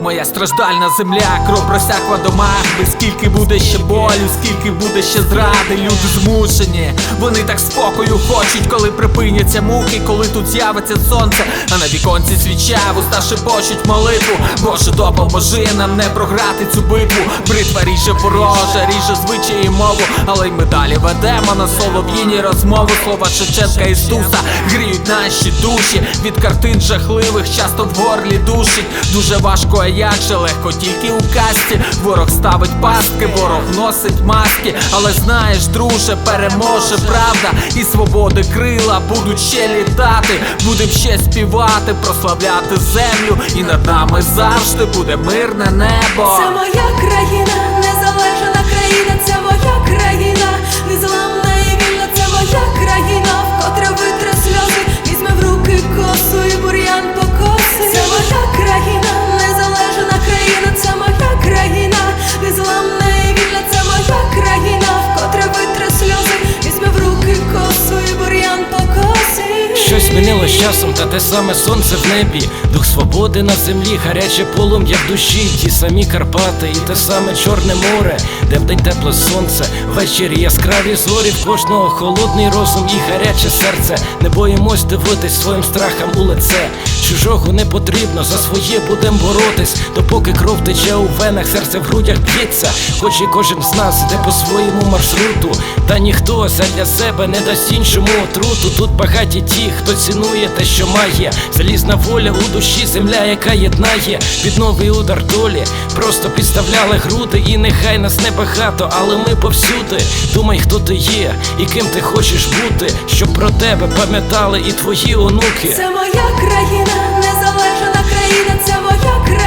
моя страждальна земля, кров просякла домах, без скільки буде ще болю, скільки буде ще зради, люди змушені. Вони так спокою хочуть, коли припиняться муки, коли тут з'явиться сонце, а на віконці свіча, вуста шепочуть молитву. Боже, допоможи нам не програти цю битву. Бритва ріже ворожа, ріже звичаї мову, але й ми далі ведемо на солов'їні розмову. Слова Шевченка і Стуса гріють наші душі від картин жахливих, часто в горлі душить. Дуже важко, а як же легко, тільки у касті. Ворог ставить пастки, ворог носить маски. Але знаєш, друже, переможе правда, і свободи крила будуть ще літати. Будем ще співати, прославляти землю, і над нами завжди буде мирне небо. Це моя країна, змінилось часом, та те саме сонце в небі, дух свободи на землі, гаряче полум'я в душі, ті самі Карпати, і те саме Чорне море, де вдень тепле сонце, ввечері яскраві зорі, в кожного холодний розум і гаряче серце. Не боїмось дивитись своїм страхам у лице. Чужого не потрібно, за своє будем боротись, допоки кров тече у венах, серце в грудях б'ється, хоч і кожен з нас іде по своєму маршруту, та ніхто задля себе не дасть іншому отруту. Тут багаті ті, хто цінує те, що має, залізна воля у душі, земля, яка єднає, під новий удар долі, просто підставляли груди, і нехай нас небагато, але ми повсюди. Думай, хто ти є і ким ти хочеш бути, щоб про тебе пам'ятали і твої онуки. Це моя країна, незалежна